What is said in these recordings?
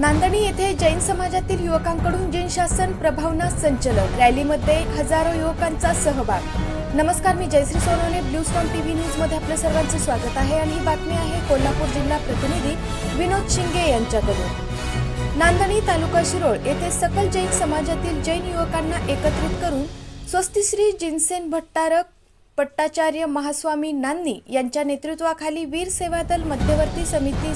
नांदणी येथे जैन समाजातील युवकांकडून जैन शासन प्रभावना संचलन. रॅलीमध्ये हजारो युवकांचा सहभाग. नमस्कार मी Jayashree Sonawane. Blue stone TV न्यूजमध्ये आपलं सर्वांचं स्वागत आहे आणि ही बातमी आहे कोल्हापूर जिल्हा प्रतिनिधी विनोद शिंगे यांच्याकडून. नांदणी तालुका शिरोळ येथे सकल जैन समाजातील जैन युवकांना एकत्रित करून स्वस्तिश्री जिनसेन भट्टारक पट्टाचार्य महास्वामी नान्नी यांच्या नेतृत्वाखाली वीर सेवा दल मध्यवर्ती समिती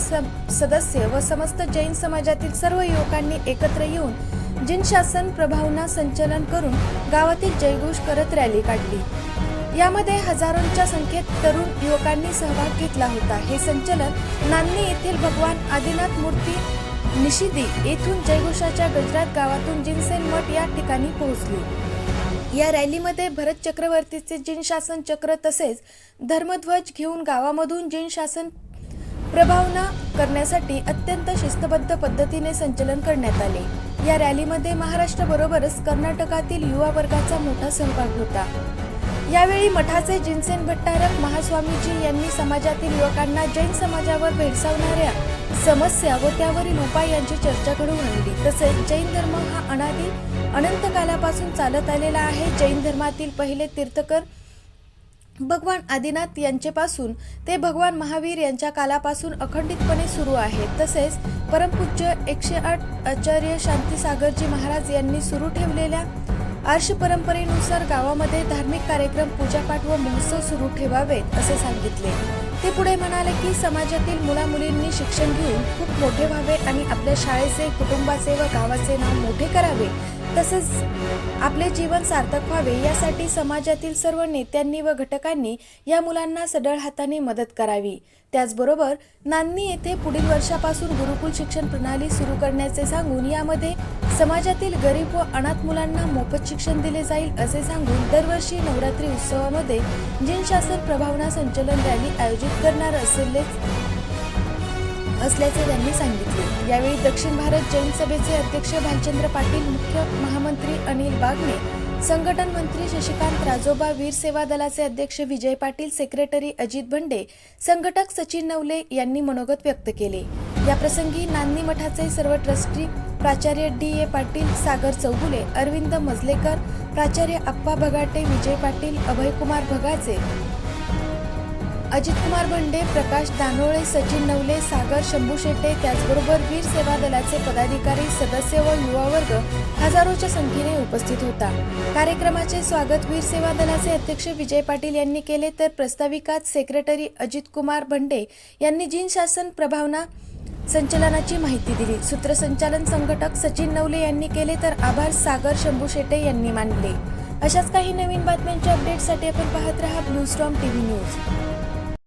सदस्य व समस्त जैन समाजातील सर्व युवकांनी एकत्र येऊन जिन शासन प्रभावना संचलन करून गावातील जयघोष करत रॅली काढली. यामध्ये हजारोंच्या संख्येत तरुण युवकांनी सहभाग घेतला होता. हे संचलन नान्नी येथील भगवान आदिनाथ मूर्ती निशिदी येथून जयघोषाच्या गजरात गावातून जिनसेन मठ या ठिकाणी पोहोचली. या रॅलीमध्ये भरत चक्रवर्तीचे जैन शासन चक्र तसेच धर्मध्वज घेऊन गावामधून जैन शासन प्रभावना करण्यासाठी अत्यंत शिस्तबद्ध पद्धतीने संचलन करण्यात आले. या रॅलीमध्ये महाराष्ट्राबरोबरच कर्नाटकातील युवा वर्गाचा मोठा सहभाग होता. यावेळी मठाचे जिनसेन भट्टारक महास्वामीजी यांनी समाजातील युवकांना जैन समाजावर भेडसावणाऱ्या समस्या व त्यावरील उपाय यांची चर्चा घडवून आणली. तसेच जैन धर्म हा अनादी अनंत कालापासून चालत आलेला आहे. जैन धर्मातील पहिले तीर्थकर भगवान आदिनाथ यांचेपासून ते भगवान महावीर यांच्या कालापासून अखंडितपणे सुरू आहे. तसेच परमपूज्य एकशे आठ आचार्य शांतीसागरजी महाराज यांनी सुरू ठेवलेल्या आर्ष परंपरेनुसार गावामध्ये धार्मिक कार्यक्रम पूजापाठ व महोत्सव सुरू ठेवावेत असे सांगितले. ते पुढे म्हणाले की समाजातील मुलामुलींनी शिक्षण घेऊन खूप मोठे व्हावे आणि आपल्या शाळेचे कुटुंबाचे व गावाचे नाव मोठे करावे. तसेच आपले जीवन सार्थक व्हावे यासाठी समाजातील सर्व नेत्यांनी व घटकांनी या मुलांना सढळ हाताने मदत करावी. त्याचबरोबर नान्नी येथे पुढील वर्षापासून गुरुकुल शिक्षण प्रणाली सुरू करण्याचे सांगून यामध्ये समाजातील गरीब व अनाथ मुलांना मोफत शिक्षण दिले जाईल असे सांगून दरवर्षी नवरात्री उत्सवामध्ये जिनशासन प्रभावना संचलन रॅली आयोजित करणार असलेच असल्याचे त्यांनी सांगितले. यावेळी दक्षिण भारत जैन सभेचे अध्यक्ष भालचंद्र पाटील मुख्य महामंत्री अनिल बागने संघटन मंत्री शशिकांत राजोबा वीर सेवा दलाचे अध्यक्ष विजय पाटील सेक्रेटरी अजित भंडे संघटक सचिन नवले यांनी मनोगत व्यक्त केले. याप्रसंगी नांदी मठाचे सर्व ट्रस्टी प्राचार्य डी ए पाटील सागर चौगुले अरविंद मजलेकर प्राचार्य अप्पा भगाटे विजय पाटील अभयकुमार भगाचे अजितकुमार भंडे प्रकाश दानोळे सचिन नवले सागर शंभू शेट्टे त्याचबरोबर वीर सेवा दलाचे पदाधिकारी सदस्य व युवा वर्ग हजारोच्या संख्येने उपस्थित होता. कार्यक्रमाचे स्वागत वीर सेवा दलाचे अध्यक्ष विजय पाटील यांनी केले तर प्रस्ताविकात सेक्रेटरी अजितकुमार भंडे यांनी जिन शासन प्रभावना संचलनाची माहिती दिली. सूत्रसंचालन संघटक सचिन नवले यांनी केले तर आभार सागर शंभू शेटे यांनी मानले. अशाच काही नवीन बातम्यांच्या अपडेटसाठी आपण पाहत रहा ब्लू स्टॉम टीव्ही न्यूज